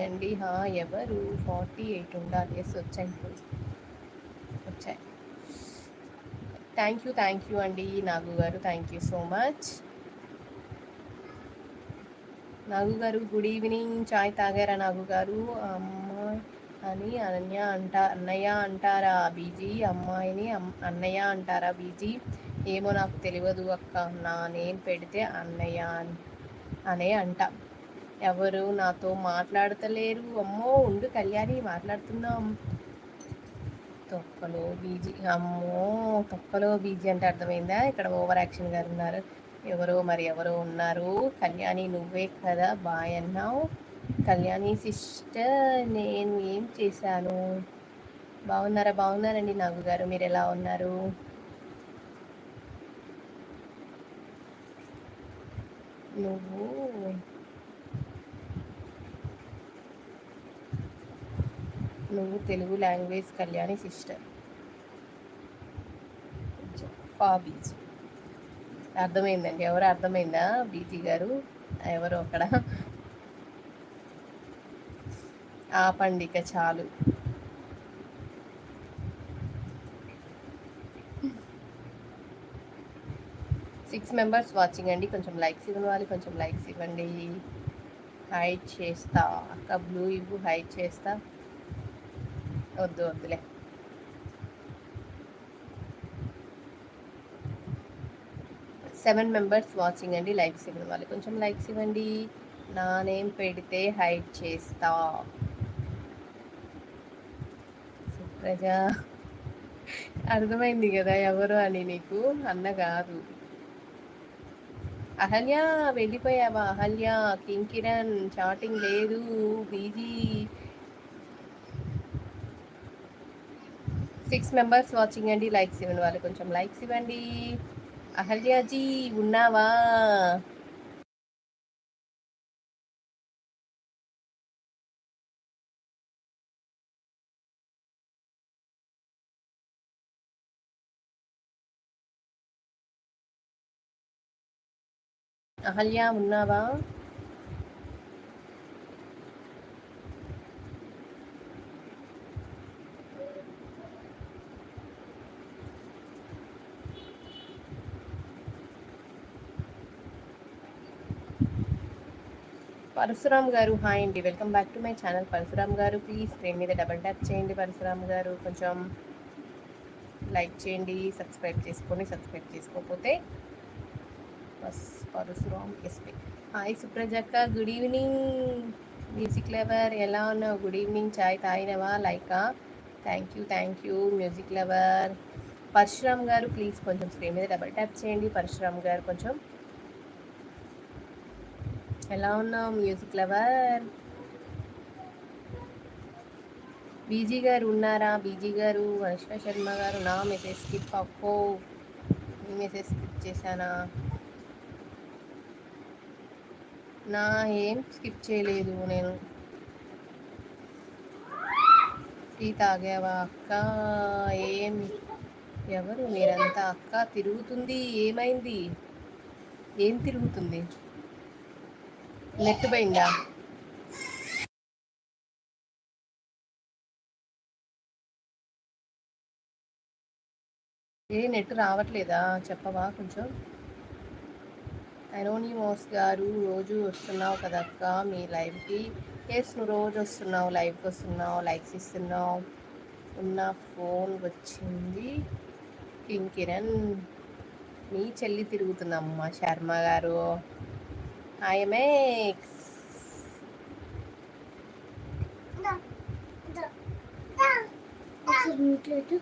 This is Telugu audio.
అండి. హా ఎవరు? ఫార్టీ ఎయిట్ ఉండాలి. ఎస్ వచ్చాయి. వచ్చాయి. థ్యాంక్ యూ థ్యాంక్ యూ అండి నాగు గారు. Thank you so much Nagu గారు గుడ్ ఈవినింగ్ చాయ్ తాగారా నాగు గారు? అమ్మ అని అనన్య అంట అన్నయ్య అంటారా బీజీ? అమ్మాయిని అన్నయ్య అంటారా బీజీ? ఏమో నాకు తెలియదు అక్క. నా నేను పెడితే అన్నయ్య అనే అంట. ఎవరు నాతో మాట్లాడతలేరు. అమ్మో ఉండు కళ్యాణి మాట్లాడుతున్నాం. తొక్కలో బీజీ అమ్మో తొక్కలో బీజీ అంటే అర్థమైందా? ఇక్కడ ఓవర్ యాక్షన్ గారు ఉన్నారు. ఎవరో మరి ఎవరో ఉన్నారు. కళ్యాణి నువ్వే కదా బాయ్ అన్నావు. కళ్యాణి సిస్టర్ నేను ఏం చేశాను? బాగున్నారా? బాగున్నారండి నాగు గారు. మీరు ఎలా ఉన్నారు? నువ్వు నువ్వు తెలుగు లాంగ్వేజ్ కళ్యాణి సిస్టర్. పా బీజీ అర్థమైందండి ఎవరు అర్థమైందా? బీజీ గారు ఎవరు అక్కడ. ఆ పండిక చాలు. సిక్స్ మెంబర్స్ వాచింగ్ అండి కొంచెం లైక్స్ ఇవ్వాలి కొంచెం లైక్స్ ఇవ్వండి. హైట్ చేస్తా అక్క బ్లూ ఇవ్వు హైట్ చేస్తా. వద్దు వద్దులే. సెవెన్ మెంబర్స్ వాచింగ్ అండి లైక్స్ ఇవ్వడం వాళ్ళు కొంచెం లైక్స్ ఇవ్వండి. నా నేమ్ పెడితే హైట్ చేస్తా. సుప్రజ అర్థమైంది కదా ఎవరు అని నీకు? అన్న కాదు. అహల్య వెళ్ళిపోయావా? అహల్య కింగ్ కిరణ్ చాటింగ్ లేదు బీజీ సిక్స్ మెంబర్స్ వాచింగ్ అండి. లైక్స్ ఇవ్వండి వాళ్ళు కొంచెం. లైక్స్ ఇవ్వండి. అహల్యాజీ ఉన్నావా? అహల్య ఉన్నావా? పరశురామ్ గారు హాయ్ అండి. Welcome back to my channel Parashuram గారు ప్లీజ్ స్క్రీన్ మీద డబల్ ట్యాప్ చేయండి పరశురామ్ గారు. కొంచెం లైక్ చేయండి సబ్స్క్రైబ్ చేసుకొని సబ్స్క్రైబ్ చేసుకోకపోతే బస్ పరశురామ్ ఎస్పీ హాయ్ సుప్రజక్క గుడ్ ఈవినింగ్ మ్యూజిక్ లవర్ ఎలా ఉన్నావు? గుడ్ ఈవినింగ్ చాయ్ తాగినవా? Lyca thank you thank you music lover Parashuram గారు ప్లీజ్ కొంచెం స్క్రీన్ మీద డబల్ ట్యాప్ చేయండి. పరశురామ్ గారు కొంచెం ఎలా ఉన్నావు మ్యూజిక్ లవర్ బీజీ గారు ఉన్నారా? బీజీ గారు అనుష్క శర్మ గారు నా మెసేజ్ స్కిప్ అప్పో మీ మెసేజ్ స్కిప్ చేశానా? నా ఏం స్కిప్ చేయలేదు నేను. టీ తాగావా అక్క? ఏం? ఎవరు? మీరంతా అక్క తిరుగుతుంది. ఏమైంది? ఏం తిరుగుతుంది? నెట్ పోయిందా? ఏ నెట్ రావట్లేదా? చెప్పవా కొంచెం. మోస్ గారు రోజు వస్తున్నావు కదక్క మీ లైవ్కి. ఎస్ నువ్వు రోజు వస్తున్నావు లైవ్కి వస్తున్నావు లైక్స్ ఇస్తున్నావు. ఉన్న ఫోన్ వచ్చింది. కింగ్ కిరణ్ మీ చెల్లి తిరుగుతుందమ్మ శర్మ గారు. IMX. Da. Da. Da.